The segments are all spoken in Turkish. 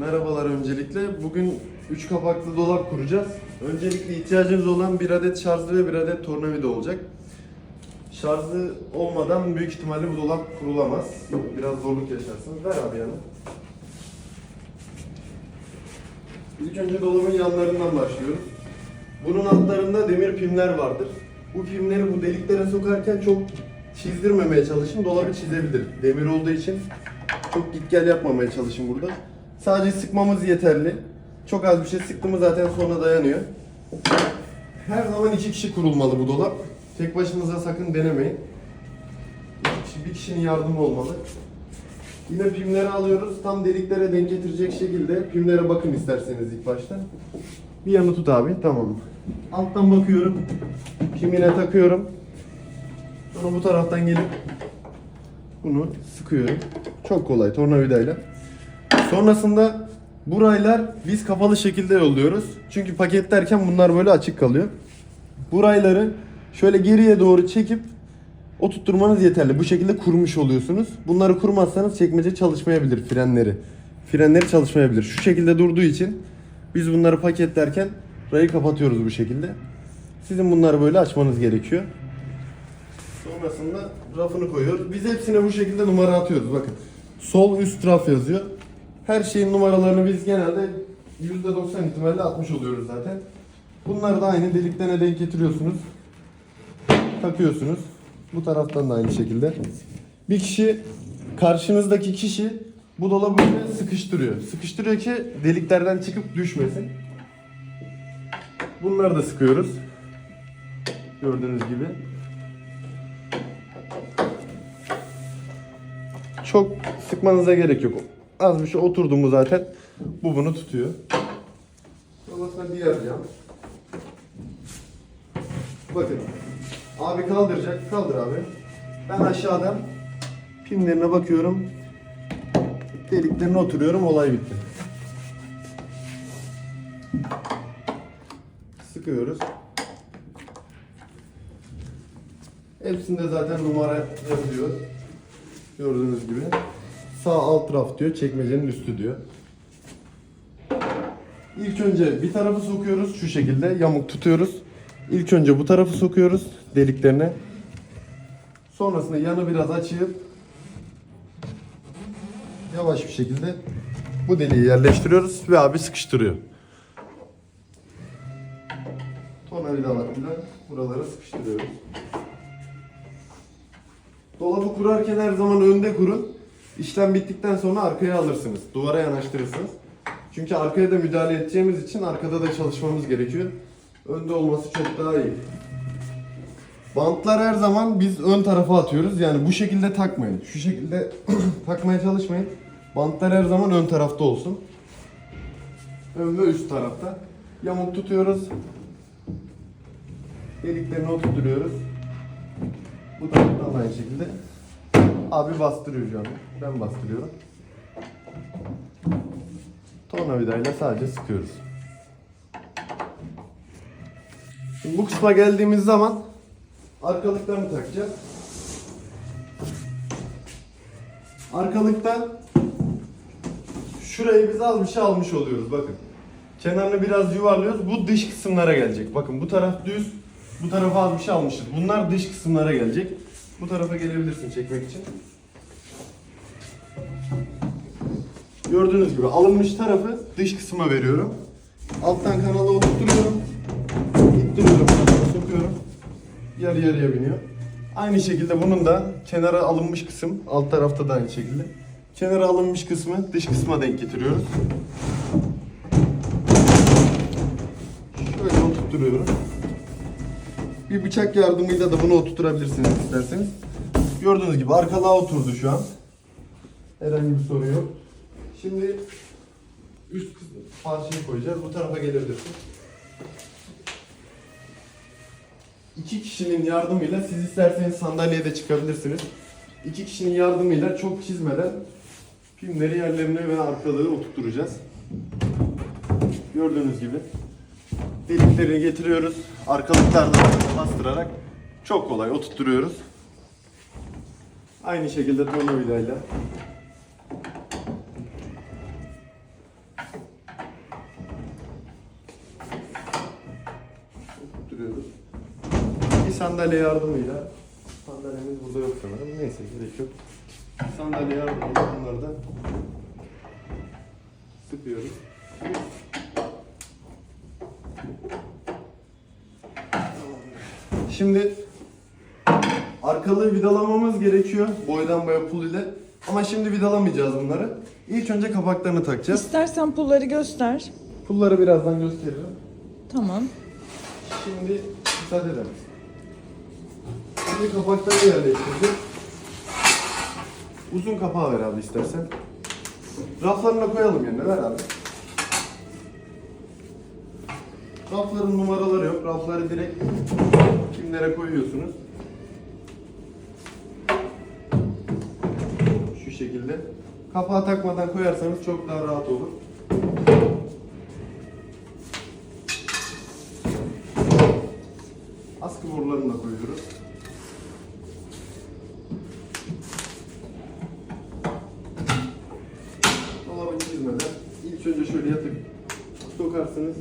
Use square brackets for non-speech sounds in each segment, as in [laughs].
Merhabalar öncelikle. Bugün 3 kapaklı dolap kuracağız. Öncelikle ihtiyacınız olan bir adet şarjlı ve bir adet tornavida olacak. Şarjlı olmadan büyük ihtimalle bu dolap kurulamaz. Biraz zorluk yaşarsınız. Ver abi yanı. İlk önce dolabın yanlarından başlıyoruz. Bunun altlarında demir pimler vardır. Bu pimleri bu deliklere sokarken çok çizdirmemeye çalışın. Dolabı çizebilir. Demir olduğu için çok git gel yapmamaya çalışın burada. Sadece sıkmamız yeterli. Çok az bir şey sıktı mı zaten sonra dayanıyor. Her zaman iki kişi kurulmalı bu dolap. Tek başınıza sakın denemeyin. Bir kişinin yardımı olmalı. Yine pimleri alıyoruz. Tam deliklere denk getirecek şekilde pimlere bakın isterseniz ilk başta. Bir yanı tut abi. Tamam? Alttan bakıyorum. Pimine takıyorum. Sonra bu taraftan gelip bunu sıkıyorum. Çok kolay tornavidayla. Sonrasında buraylar biz kapalı şekilde yolluyoruz. Çünkü paketlerken bunlar böyle açık kalıyor. Burayları şöyle geriye doğru çekip oturtturmanız yeterli. Bu şekilde kurmuş oluyorsunuz. Bunları kurmazsanız çekmece çalışmayabilir frenleri. Frenleri çalışmayabilir. Şu şekilde durduğu için biz bunları paketlerken rayı kapatıyoruz bu şekilde. Sizin bunları böyle açmanız gerekiyor. Sonrasında rafını koyuyoruz. Biz hepsine bu şekilde numara atıyoruz. Bakın. Sol üst raf yazıyor. Her şeyin numaralarını biz genelde %90 ihtimalle atmış oluyoruz zaten. Bunları da aynı deliklerine denk getiriyorsunuz. Takıyorsunuz. Bu taraftan da aynı şekilde. Bir kişi karşınızdaki kişi bu dolabı sıkıştırıyor. Sıkıştırıyor ki deliklerden çıkıp düşmesin. Bunları da sıkıyoruz. Gördüğünüz gibi. Çok sıkmanıza gerek yok. Az bir şey oturdu mu zaten bu bunu tutuyor. Sonrasında diğer cam. Bakın. Abi kaldıracak. Kaldır abi. Ben aşağıdan pimlerine bakıyorum. Deliklerine oturuyorum. Olay bitti. Sıkıyoruz. Hepsinde zaten numara yazıyor. Gördüğünüz gibi. Sağ alt raf diyor, çekmecenin üstü diyor. İlk önce bir tarafı sokuyoruz şu şekilde yamuk tutuyoruz. İlk önce bu tarafı sokuyoruz deliklerine. Sonrasında yanı biraz açıp yavaş bir şekilde bu deliği yerleştiriyoruz ve abi sıkıştırıyor. Tornavidalarıyla buralara sıkıştırıyoruz. Dolabı kurarken her zaman önde kurun. İşlem bittikten sonra arkaya alırsınız. Duvara yanaştırırsınız. Çünkü arkaya da müdahale edeceğimiz için arkada da çalışmamız gerekiyor. Önde olması çok daha iyi. Bantlar her zaman biz ön tarafa atıyoruz. Yani bu şekilde takmayın. Şu şekilde [clears throat] takmaya çalışmayın. Bantlar her zaman ön tarafta olsun. Ön ve üst tarafta. Yamuk tutuyoruz. Deliklerini oturtuyoruz. Bu taraftan da aynı şekilde. Abi bastırıyor şu an. Ben bastırıyorum. Tornavidayla sadece sıkıyoruz. Şimdi bu kısma geldiğimiz zaman arkalıklarını takacağız. Arkalıkta şurayı biz az bir şey almış oluyoruz bakın. Kenarını biraz yuvarlıyoruz. Bu dış kısımlara gelecek. Bakın bu taraf düz. Bu tarafa az bir şey almışız. Bunlar dış kısımlara gelecek. Bu tarafa gelebilirsin çekmek için. Gördüğünüz gibi alınmış tarafı dış kısma veriyorum. Alttan kanala oturtuyorum. İttiriyorum, sokuyorum. Yarı yarıya biniyor. Aynı şekilde bunun da kenara alınmış kısım, alt tarafta da aynı şekilde. Kenara alınmış kısmı dış kısma denk getiriyoruz. Şöyle oturtuyorum. Bir bıçak yardımıyla da bunu oturtabilirsiniz isterseniz. Gördüğünüz gibi arkalığa oturdu şu an. Herhangi bir sorun yok. Şimdi üst parçayı koyacağız. Bu tarafa gelebilirsin. İki kişinin yardımıyla siz isterseniz sandalyeye de çıkabilirsiniz. İki kişinin yardımıyla çok çizmeden pimleri yerlerine ve arkalığı oturtturacağız. Gördüğünüz gibi deliklerini getiriyoruz. Arkalıklardan bastırarak çok kolay oturtturuyoruz. Aynı şekilde tornavidayla oturtuyoruz. Bir sandalye yardımıyla sandalyemiz burada yok sanırım. Neyse gerek yok. Sandalye yardımıyla bunları da sıkıyoruz. Şimdi arkalığı vidalamamız gerekiyor boydan boya pul ile. Ama şimdi vidalamayacağız bunları. İlk önce kapaklarını takacağız. İstersen pulları göster. Pulları birazdan gösteririm. Tamam. Şimdi müsaade misin? Şimdi kapakları yerleştirdik. Uzun kapağı ver abi istersen. Raflarına koyalım yerine ver abi. Rafların numaraları yok. Rafları direkt kimlere koyuyorsunuz. Şu şekilde. Kapağı takmadan koyarsanız çok daha rahat olur. Askı borularını da koyuyoruz. Dolabı çizmeden ilk önce şöyle yatıp sokarsınız.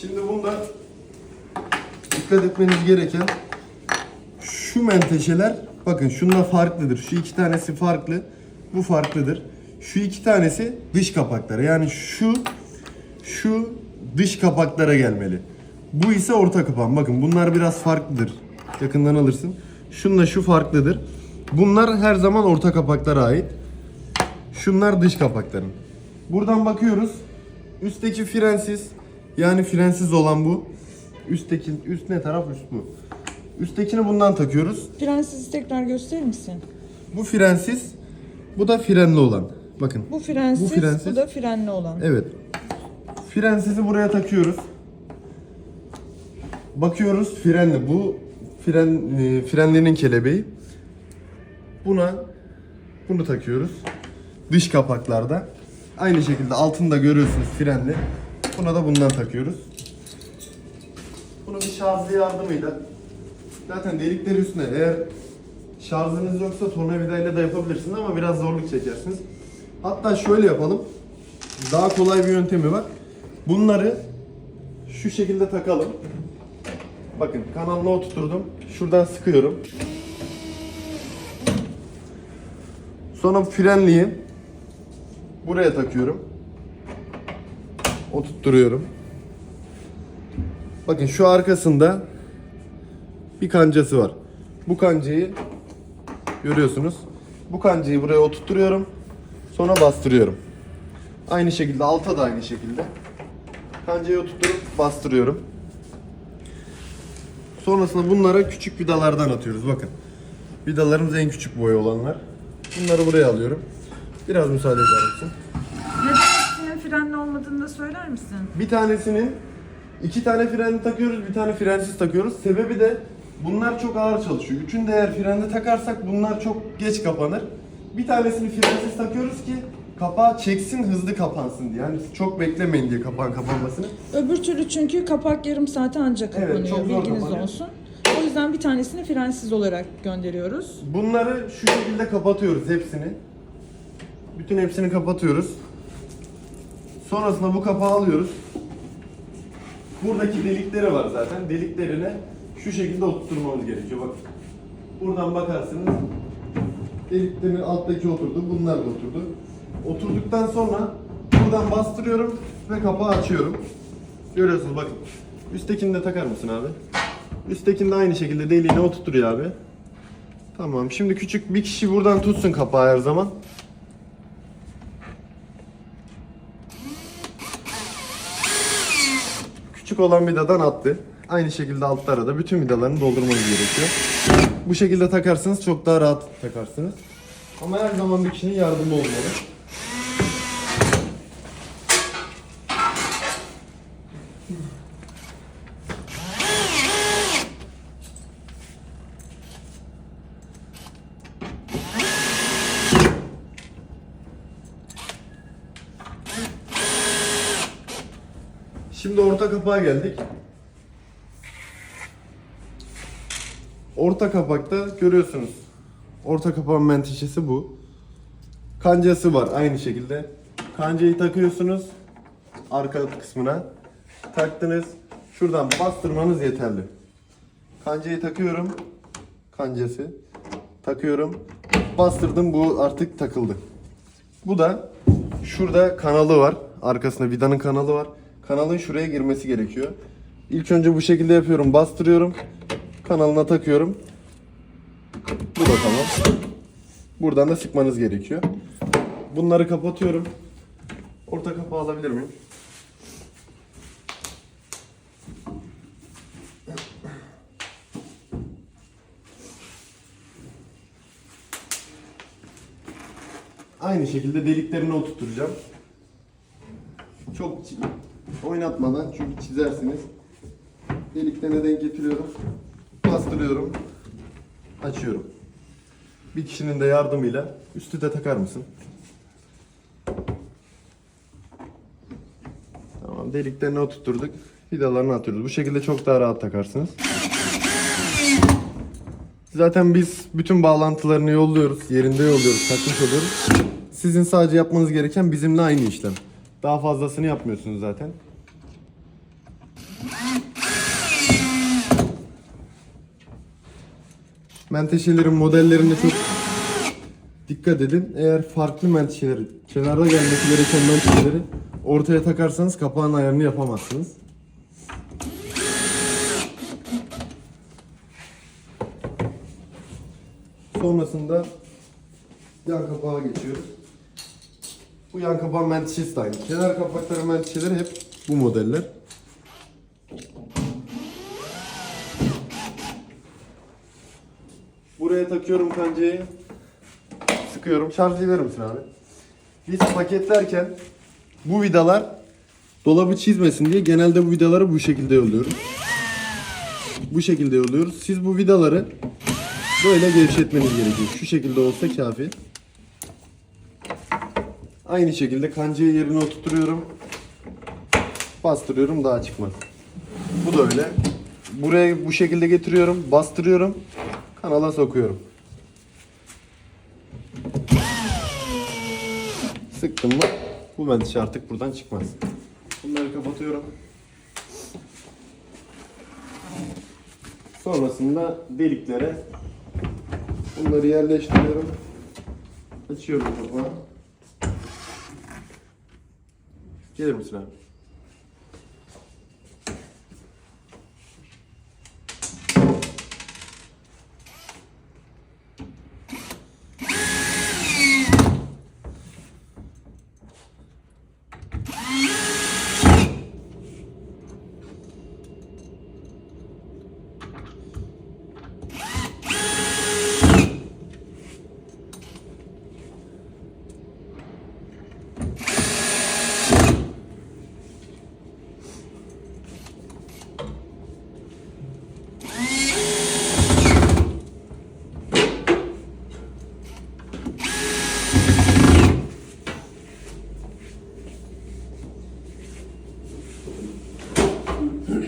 Şimdi bunda dikkat etmeniz gereken şu menteşeler bakın şunlar farklıdır. Şu iki tanesi farklı. Bu farklıdır. Şu iki tanesi dış kapaklara. Yani şu şu dış kapaklara gelmeli. Bu ise orta kapan. Bakın bunlar biraz farklıdır. Yakından alırsın. Şunla şu farklıdır. Bunlar her zaman orta kapaklara ait. Şunlar dış kapakların. Buradan bakıyoruz. Üstteki frensiz. Yani frensiz olan bu. Üstteki üst ne taraf üst bu. Üsttekini bundan takıyoruz. Frensizi tekrar gösterir misin? Bu frensiz. Bu da frenli olan. Bakın. Bu frensiz, Bu bu, frensiz. da frenli olan. Evet. Frensizi buraya takıyoruz. Bakıyoruz frenli. Bu fren e, frenlinin kelebeği. Buna bunu takıyoruz. Dış kapaklarda. Aynı şekilde altında görüyorsunuz frenli. Buna da bundan takıyoruz. Bunu bir şarjlı yardımıyla zaten delikleri üstüne eğer şarjınız yoksa tornavidayla da yapabilirsiniz ama biraz zorluk çekersiniz. Hatta şöyle yapalım. Daha kolay bir yöntemi var. Bunları şu şekilde takalım. Bakın kanalına oturturdum. Şuradan sıkıyorum. Sonra frenliği buraya takıyorum. Oturtturuyorum. Bakın şu arkasında bir kancası var. Bu kancayı görüyorsunuz. Bu kancayı buraya oturtturuyorum. Sonra bastırıyorum. Aynı şekilde alta da aynı şekilde. Kancayı oturtup bastırıyorum. Sonrasında bunlara küçük vidalardan atıyoruz. Bakın. Vidalarımız en küçük boy olanlar. Bunları buraya alıyorum. Biraz müsaade eder misin? Frenli olmadığını da söyler misin? Bir tanesinin iki tane frenli takıyoruz, bir tane frensiz takıyoruz. Sebebi de bunlar çok ağır çalışıyor. Üçünü de eğer frenli takarsak bunlar çok geç kapanır. Bir tanesini frensiz takıyoruz ki kapağı çeksin hızlı kapansın diye. Yani çok beklemeyin diye kapağın kapanmasını. Öbür türlü çünkü kapak yarım saate ancak Evet, kapanıyor. çok zor Bilginiz kapanıyor. olsun. O yüzden bir tanesini frensiz olarak gönderiyoruz. Bunları şu şekilde kapatıyoruz hepsini. Bütün hepsini kapatıyoruz. Sonrasında bu kapağı alıyoruz. Buradaki delikleri var zaten. Deliklerine şu şekilde oturtmamız gerekiyor. Bakın. Buradan bakarsınız. Deliklerin alttaki oturdu. Bunlar da oturdu. Oturduktan sonra buradan bastırıyorum ve kapağı açıyorum. Görüyorsunuz bakın. Üsttekini de takar mısın abi? Üsttekini de aynı şekilde deliğine oturtuyor abi. Tamam. Şimdi küçük bir kişi buradan tutsun kapağı her zaman. Küçük olan vidadan attı. Aynı şekilde altlara da bütün vidalarını doldurmanız gerekiyor. Bu şekilde takarsanız çok daha rahat takarsınız. Ama her zaman bir kişinin yardımı olmalı. Şimdi orta kapağa geldik. Orta kapakta görüyorsunuz. Orta kapağın menteşesi bu. Kancası var aynı şekilde. Kancayı takıyorsunuz arka kısmına. Taktınız. Şuradan bastırmanız yeterli. Kancayı takıyorum. Kancası. Takıyorum. Bastırdım bu artık takıldı. Bu da şurada kanalı var. Arkasında vidanın kanalı var. Kanalın şuraya girmesi gerekiyor. İlk önce bu şekilde yapıyorum. Bastırıyorum. Kanalına takıyorum. Bu da tamam. Buradan da sıkmanız gerekiyor. Bunları kapatıyorum. Orta kapağı alabilir miyim? Aynı şekilde deliklerini oturtacağım. Çok oynatmadan çünkü çizersiniz. Deliklerine denk getiriyorum. Bastırıyorum. Açıyorum. Bir kişinin de yardımıyla üstü de takar mısın? Tamam deliklerini oturtturduk. Vidalarını atıyoruz. Bu şekilde çok daha rahat takarsınız. Zaten biz bütün bağlantılarını yolluyoruz. Yerinde yolluyoruz. Takmış oluyoruz. Sizin sadece yapmanız gereken bizimle aynı işlem. Daha fazlasını yapmıyorsunuz zaten. Menteşelerin modellerine çok dikkat edin. Eğer farklı menteşeleri, kenarda gelmesi gereken menteşeleri ortaya takarsanız kapağın ayarını yapamazsınız. Sonrasında yan kapağa geçiyoruz. Bu yan kapağın menteşesi de aynı. Kenar kapakların menteşeleri hep bu modeller. Buraya takıyorum kancayı. Sıkıyorum. Şarj eder misin abi? Biz paketlerken bu vidalar dolabı çizmesin diye genelde bu vidaları bu şekilde yolluyoruz. Bu şekilde yolluyoruz. Siz bu vidaları böyle gevşetmeniz gerekiyor. Şu şekilde olsa kafi. Aynı şekilde kancayı yerine oturtuyorum. Bastırıyorum daha çıkmaz. Bu da öyle. Buraya bu şekilde getiriyorum, bastırıyorum, kanala sokuyorum. Sıktım mı bu menteşe artık buradan çıkmaz. Bunları kapatıyorum. Sonrasında deliklere bunları yerleştiriyorum. Açıyorum kapağı. Gelir misin abi?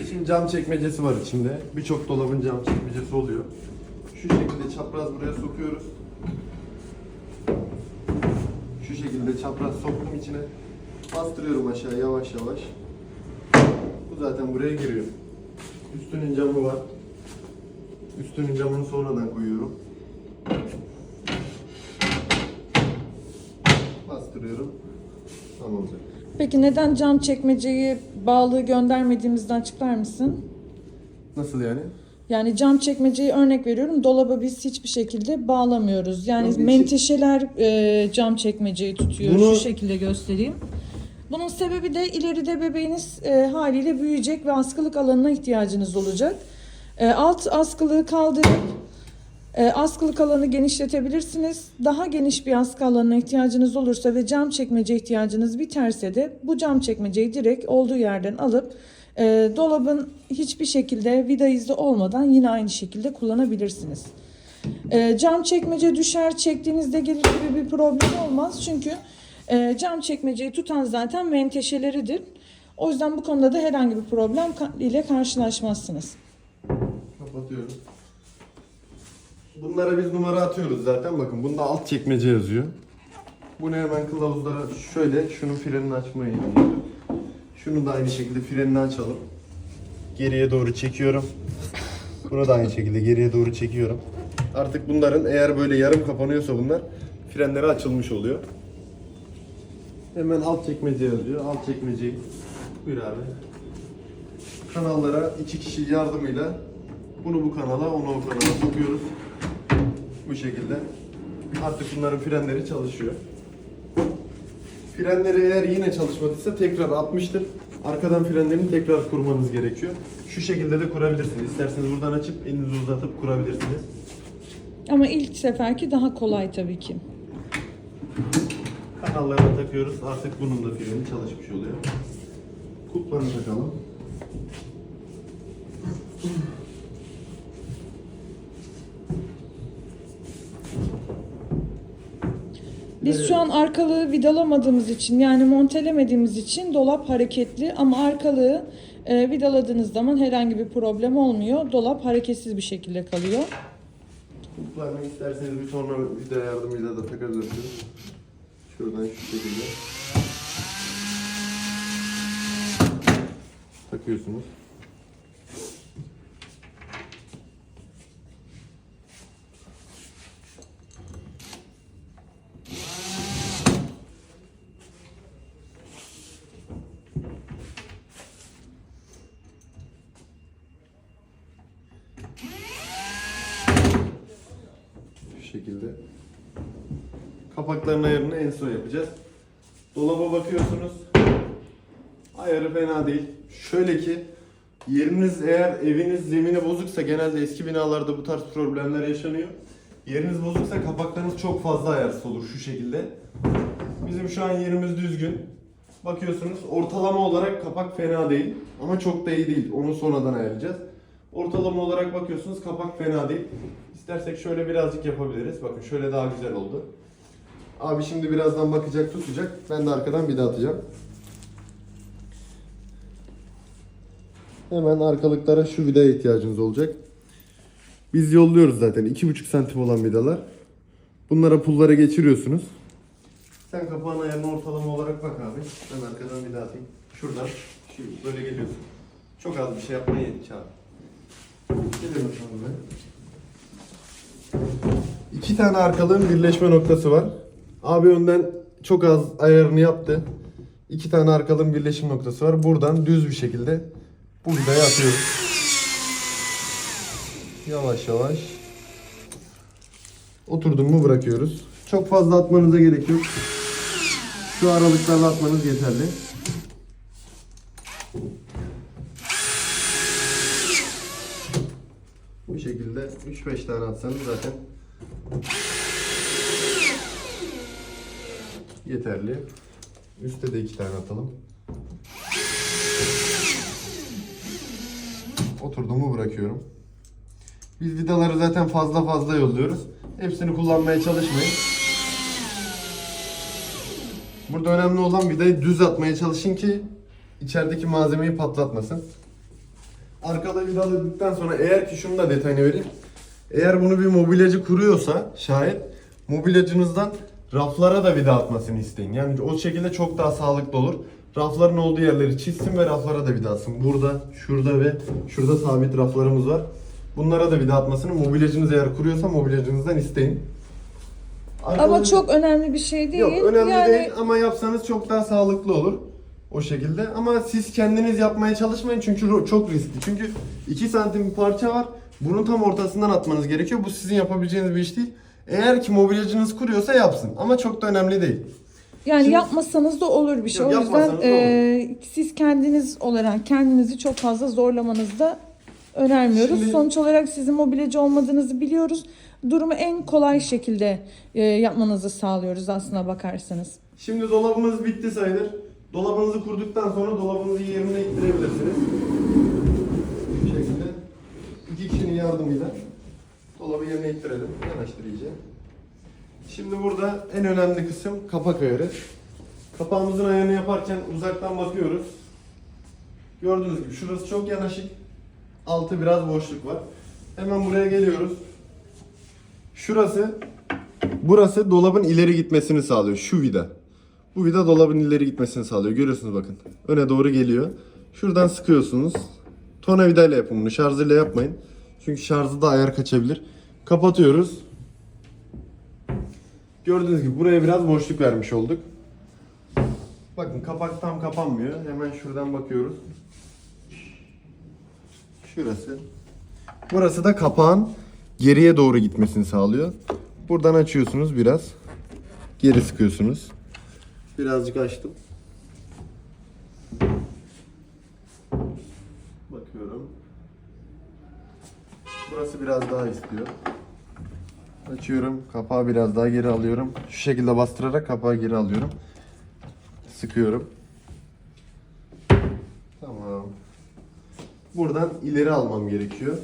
Şimdi cam çekmecesi var içinde. Birçok dolabın cam çekmecesi oluyor. Şu şekilde çapraz buraya sokuyoruz. Şu şekilde çapraz soktum içine. Bastırıyorum aşağı yavaş yavaş. Bu zaten buraya giriyor. Üstünün camı var. Üstünün camını sonradan koyuyorum. Bastırıyorum. Tamam olacak. Peki neden cam çekmeceyi bağlı göndermediğimizden açıklar mısın? Nasıl yani? Yani cam çekmeceyi örnek veriyorum. Dolaba biz hiçbir şekilde bağlamıyoruz. Yani içi- menteşeler e, cam çekmeceyi tutuyor. Bunu- Şu şekilde göstereyim. Bunun sebebi de ileride bebeğiniz e, haliyle büyüyecek ve askılık alanına ihtiyacınız olacak. E, alt askılığı kaldırıp e, askılık alanı genişletebilirsiniz. Daha geniş bir askı alanına ihtiyacınız olursa ve cam çekmece ihtiyacınız biterse de bu cam çekmeceyi direkt olduğu yerden alıp e, dolabın hiçbir şekilde vida izi olmadan yine aynı şekilde kullanabilirsiniz. E, cam çekmece düşer çektiğinizde gelir gibi bir problem olmaz. Çünkü e, cam çekmeceyi tutan zaten menteşeleridir. O yüzden bu konuda da herhangi bir problem ile karşılaşmazsınız. Kapatıyoruz. Bunlara biz numara atıyoruz zaten. Bakın bunda alt çekmece yazıyor. Bunu hemen kılavuzlara şöyle şunun frenini açmayı yapıyorum. Şunu da aynı şekilde frenini açalım. Geriye doğru çekiyorum. Bunu da aynı şekilde geriye doğru çekiyorum. Artık bunların eğer böyle yarım kapanıyorsa bunlar frenleri açılmış oluyor. Hemen alt çekmece yazıyor. Alt çekmeceyi buyur abi kanallara iki kişi yardımıyla bunu bu kanala, onu o kanala sokuyoruz. Bu şekilde. Artık bunların frenleri çalışıyor. Frenleri eğer yine çalışmadıysa tekrar atmıştır. Arkadan frenlerini tekrar kurmanız gerekiyor. Şu şekilde de kurabilirsiniz. İsterseniz buradan açıp elinizi uzatıp kurabilirsiniz. Ama ilk seferki daha kolay tabii ki. Kanallara takıyoruz. Artık bunun da freni çalışmış oluyor. Kulplarını takalım. Biz şu an arkalığı vidalamadığımız için yani montelemediğimiz için dolap hareketli ama arkalığı e, vidaladığınız zaman herhangi bir problem olmuyor. Dolap hareketsiz bir şekilde kalıyor. Kulplarını isterseniz bir sonra vida yardımıyla da takabilirsiniz. Şuradan şu şekilde. Takıyorsunuz. Şu şekilde. Kapakların ayarını en son yapacağız. Dolaba bakıyorsunuz. Ayarı fena değil. Şöyle ki yeriniz eğer eviniz zemini bozuksa genelde eski binalarda bu tarz problemler yaşanıyor. Yeriniz bozuksa kapaklarınız çok fazla ayarsız olur şu şekilde. Bizim şu an yerimiz düzgün. Bakıyorsunuz ortalama olarak kapak fena değil ama çok da iyi değil. Onu sonradan ayarlayacağız. Ortalama olarak bakıyorsunuz kapak fena değil. İstersek şöyle birazcık yapabiliriz. Bakın şöyle daha güzel oldu. Abi şimdi birazdan bakacak tutacak. Ben de arkadan bir daha atacağım. Hemen arkalıklara şu vidaya ihtiyacınız olacak. Biz yolluyoruz zaten 2,5 santim olan vidalar. Bunlara pullara geçiriyorsunuz. Sen kapağın ayarını ortalama olarak bak abi. Ben arkadan daha atayım. Şuradan. Şu böyle geliyorsun. Çok az bir şey yapmaya yedik abi. Geliyorum bakalım ben. İki tane arkalığın birleşme noktası var. Abi önden çok az ayarını yaptı. İki tane arkalığın birleşim noktası var. Buradan düz bir şekilde bu vidayı atıyoruz. Yavaş yavaş. Oturdum mu bırakıyoruz. Çok fazla atmanıza gerek yok. Şu aralıklarla atmanız yeterli. Bu şekilde 3-5 tane atsanız zaten yeterli. Üste de 2 tane atalım. Oturduğumu bırakıyorum. Biz vidaları zaten fazla fazla yolluyoruz. Hepsini kullanmaya çalışmayın. Burada önemli olan vidayı düz atmaya çalışın ki içerideki malzemeyi patlatmasın. Arkada vidaladıktan sonra eğer ki şunu da detayını vereyim. Eğer bunu bir mobilyacı kuruyorsa şayet mobilyacınızdan raflara da vida atmasını isteyin. Yani o şekilde çok daha sağlıklı olur. Rafların olduğu yerleri çizsin ve raflara da vida atsın. Burada, şurada ve şurada sabit raflarımız var. Bunlara da vida atmasını mobilyacınız eğer kuruyorsa mobilyacınızdan isteyin. Ama Arkadan- çok önemli bir şey değil. Yok önemli yani değil ama yapsanız çok daha sağlıklı olur. O şekilde ama siz kendiniz yapmaya çalışmayın çünkü çok riskli. Çünkü 2 santim bir parça var. Bunun tam ortasından atmanız gerekiyor. Bu sizin yapabileceğiniz bir iş değil. Eğer ki mobilyacınız kuruyorsa yapsın ama çok da önemli değil. Yani Şimdi- yapmasanız da olur bir şey. Yok, o yüzden e, siz kendiniz olarak kendinizi çok fazla zorlamanızı da önermiyoruz. Şimdi- Sonuç olarak sizin mobilyacı olmadığınızı biliyoruz. Durumu en kolay şekilde e, yapmanızı sağlıyoruz aslına bakarsanız. Şimdi dolabımız bitti sayılır. Dolabınızı kurduktan sonra dolabınızı yerine ittirebilirsiniz. Bu şekilde iki kişinin yardımıyla dolabı yerine ittirelim. Yanaştır. Şimdi burada en önemli kısım kapak ayarı. Kapağımızın ayarını yaparken uzaktan bakıyoruz. Gördüğünüz gibi şurası çok yanaşık. Altı biraz boşluk var. Hemen buraya geliyoruz. Şurası Burası dolabın ileri gitmesini sağlıyor. Şu vida. Bu vida dolabın ileri gitmesini sağlıyor. Görüyorsunuz bakın. Öne doğru geliyor. Şuradan sıkıyorsunuz. Tornavida ile yapın bunu. Şarjıyla yapmayın. Çünkü şarjı da ayar kaçabilir. Kapatıyoruz. Gördüğünüz gibi buraya biraz boşluk vermiş olduk. Bakın kapak tam kapanmıyor. Hemen şuradan bakıyoruz. Şurası. Burası da kapağın geriye doğru gitmesini sağlıyor. Buradan açıyorsunuz biraz. Geri sıkıyorsunuz. Birazcık açtım. Bakıyorum. Burası biraz daha istiyor. Açıyorum. Kapağı biraz daha geri alıyorum. Şu şekilde bastırarak kapağı geri alıyorum. Sıkıyorum. Tamam. Buradan ileri almam gerekiyor.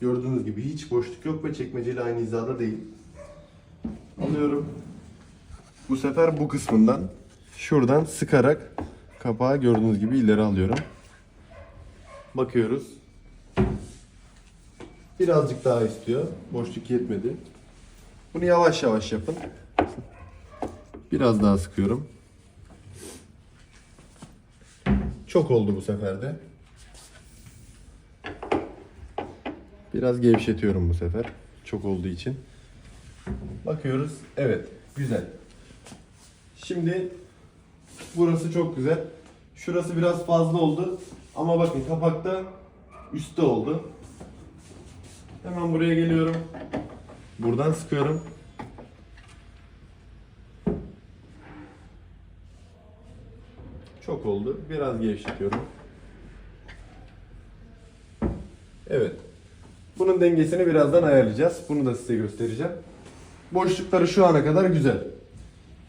Gördüğünüz gibi hiç boşluk yok ve çekmeceyle aynı hizada değil. Alıyorum. Bu sefer bu kısmından şuradan sıkarak kapağı gördüğünüz gibi ileri alıyorum. Bakıyoruz. Birazcık daha istiyor. Boşluk yetmedi. Bunu yavaş yavaş yapın. Biraz daha sıkıyorum. Çok oldu bu sefer de. Biraz gevşetiyorum bu sefer. Çok olduğu için. Bakıyoruz. Evet. Güzel. Şimdi burası çok güzel. Şurası biraz fazla oldu. Ama bakın kapakta üstte oldu. Hemen buraya geliyorum. Buradan sıkıyorum. Çok oldu. Biraz gevşetiyorum. Evet. Bunun dengesini birazdan ayarlayacağız. Bunu da size göstereceğim. Boşlukları şu ana kadar güzel.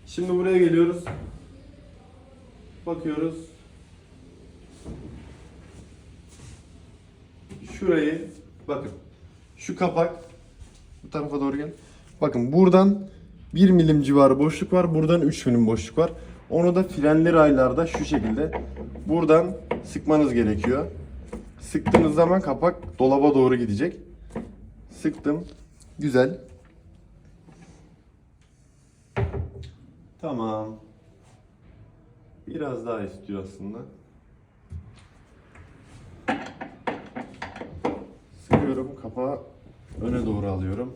Şimdi buraya geliyoruz. Bakıyoruz. Şurayı bakın. Şu kapak bu tarafa doğru gel. Bakın buradan 1 milim civarı boşluk var. Buradan 3 milim boşluk var. Onu da frenli raylarda şu şekilde buradan sıkmanız gerekiyor. Sıktığınız zaman kapak dolaba doğru gidecek. Sıktım. Güzel. Tamam. Biraz daha istiyor aslında. Sıkıyorum. Kapağı öne doğru alıyorum.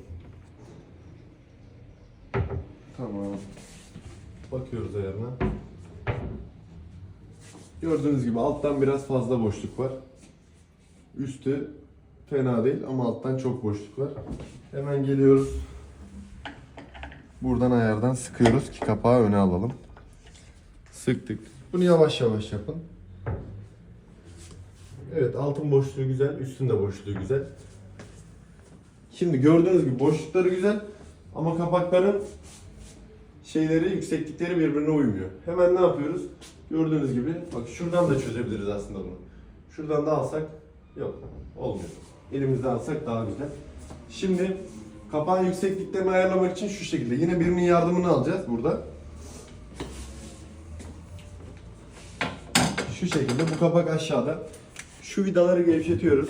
Tamam. Bakıyoruz ayarına. Gördüğünüz gibi alttan biraz fazla boşluk var. Üstü fena değil ama alttan çok boşluk var. Hemen geliyoruz. Buradan ayardan sıkıyoruz ki kapağı öne alalım. Sıktık. Bunu yavaş yavaş yapın. Evet altın boşluğu güzel, üstün de boşluğu güzel. Şimdi gördüğünüz gibi boşlukları güzel ama kapakların şeyleri, yükseklikleri birbirine uymuyor. Hemen ne yapıyoruz? Gördüğünüz gibi bak şuradan da çözebiliriz aslında bunu. Şuradan da alsak yok olmuyor. Elimizde alsak daha güzel. Şimdi kapağın yüksekliklerini ayarlamak için şu şekilde yine birinin yardımını alacağız burada. Şu şekilde bu kapak aşağıda. Şu vidaları gevşetiyoruz.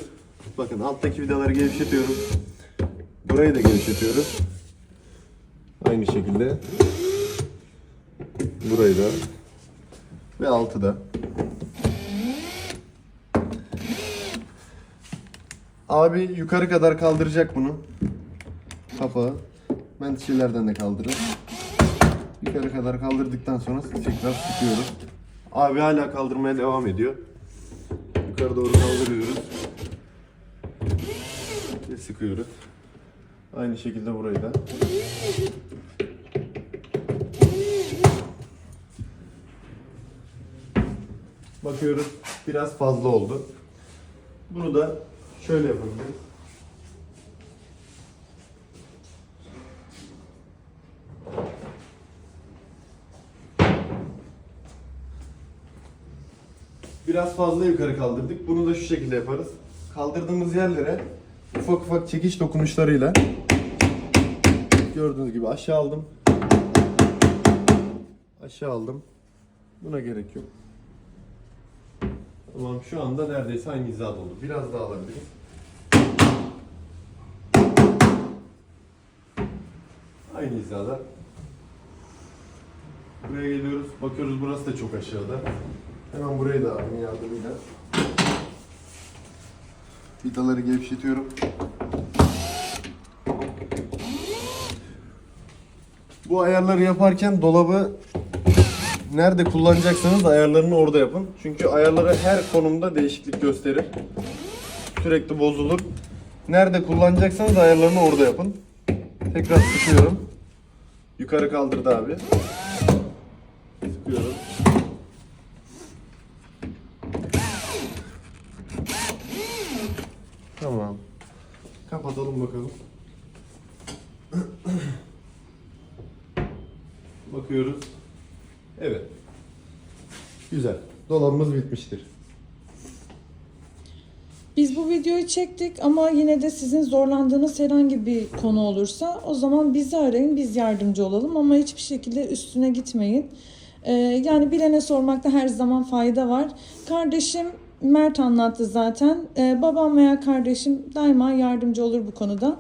Bakın alttaki vidaları gevşetiyoruz. Burayı da gevşetiyoruz. Aynı şekilde. Burayı da. Ve altı da. Abi yukarı kadar kaldıracak bunu. Kapağı. Ben şeylerden de kaldırırım. Yukarı kadar kaldırdıktan sonra tekrar sıkıyoruz. Abi hala kaldırmaya devam ediyor. Yukarı doğru kaldırıyoruz. Ve sıkıyoruz. Aynı şekilde burayı da. Bakıyoruz biraz fazla oldu. Bunu da şöyle yapabiliriz. Biraz fazla yukarı kaldırdık. Bunu da şu şekilde yaparız. Kaldırdığımız yerlere ufak ufak çekiş dokunuşlarıyla gördüğünüz gibi aşağı aldım. Aşağı aldım. Buna gerek yok. Tamam şu anda neredeyse aynı hizada oldu. Biraz daha alabiliriz. Aynı hizada. Buraya geliyoruz. Bakıyoruz burası da çok aşağıda. Hemen burayı da aynı yardımıyla vidaları gevşetiyorum. Bu ayarları yaparken dolabı nerede kullanacaksanız ayarlarını orada yapın. Çünkü ayarları her konumda değişiklik gösterir. Sürekli bozulur. Nerede kullanacaksanız ayarlarını orada yapın. Tekrar sıkıyorum. Yukarı kaldırdı abi. Sıkıyorum. Bakıyoruz. Evet. Güzel. Dolabımız bitmiştir. Biz bu videoyu çektik ama yine de sizin zorlandığınız herhangi bir konu olursa o zaman bizi arayın, biz yardımcı olalım ama hiçbir şekilde üstüne gitmeyin. Ee, yani bilene sormakta her zaman fayda var. Kardeşim Mert anlattı zaten. Ee, babam veya kardeşim daima yardımcı olur bu konuda.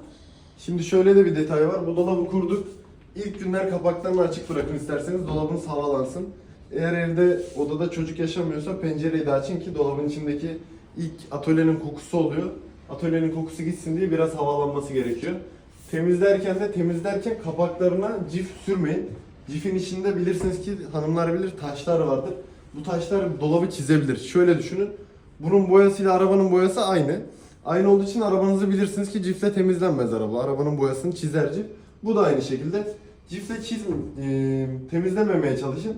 Şimdi şöyle de bir detay var. Bu dolabı kurduk. İlk günler kapaklarını açık bırakın isterseniz dolabınız havalansın. Eğer evde odada çocuk yaşamıyorsa pencereyi de açın ki dolabın içindeki ilk atölyenin kokusu oluyor. Atölyenin kokusu gitsin diye biraz havalanması gerekiyor. Temizlerken de temizlerken kapaklarına cif sürmeyin. Cifin içinde bilirsiniz ki hanımlar bilir taşlar vardır. Bu taşlar dolabı çizebilir. Şöyle düşünün. Bunun boyasıyla arabanın boyası aynı. Aynı olduğu için arabanızı bilirsiniz ki cifle temizlenmez araba. Arabanın boyasını çizer cif. Bu da aynı şekilde. Cifle çiz, e, temizlememeye çalışın.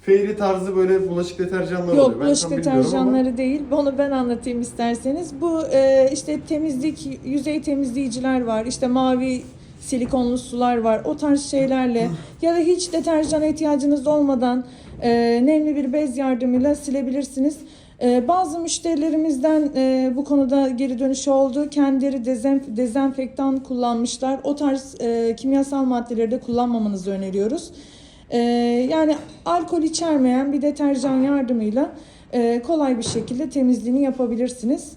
Fairy tarzı böyle bulaşık deterjanlar oluyor. Yok Ben bulaşık tam bilmiyorum ama- deterjanları değil. Onu ben anlatayım isterseniz. Bu e, işte temizlik, yüzey temizleyiciler var. İşte mavi silikonlu sular var. O tarz şeylerle [laughs] ya da hiç deterjan ihtiyacınız olmadan e, nemli bir bez yardımıyla silebilirsiniz. E, bazı müşterilerimizden e, bu konuda geri dönüşü oldu. Kendileri dezenf- dezenfektan kullanmışlar. O tarz e, kimyasal maddeleri de kullanmamanızı öneriyoruz. Ee, yani alkol içermeyen bir deterjan yardımıyla e, kolay bir şekilde temizliğini yapabilirsiniz.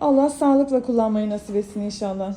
Allah sağlıkla kullanmayı nasip etsin inşallah.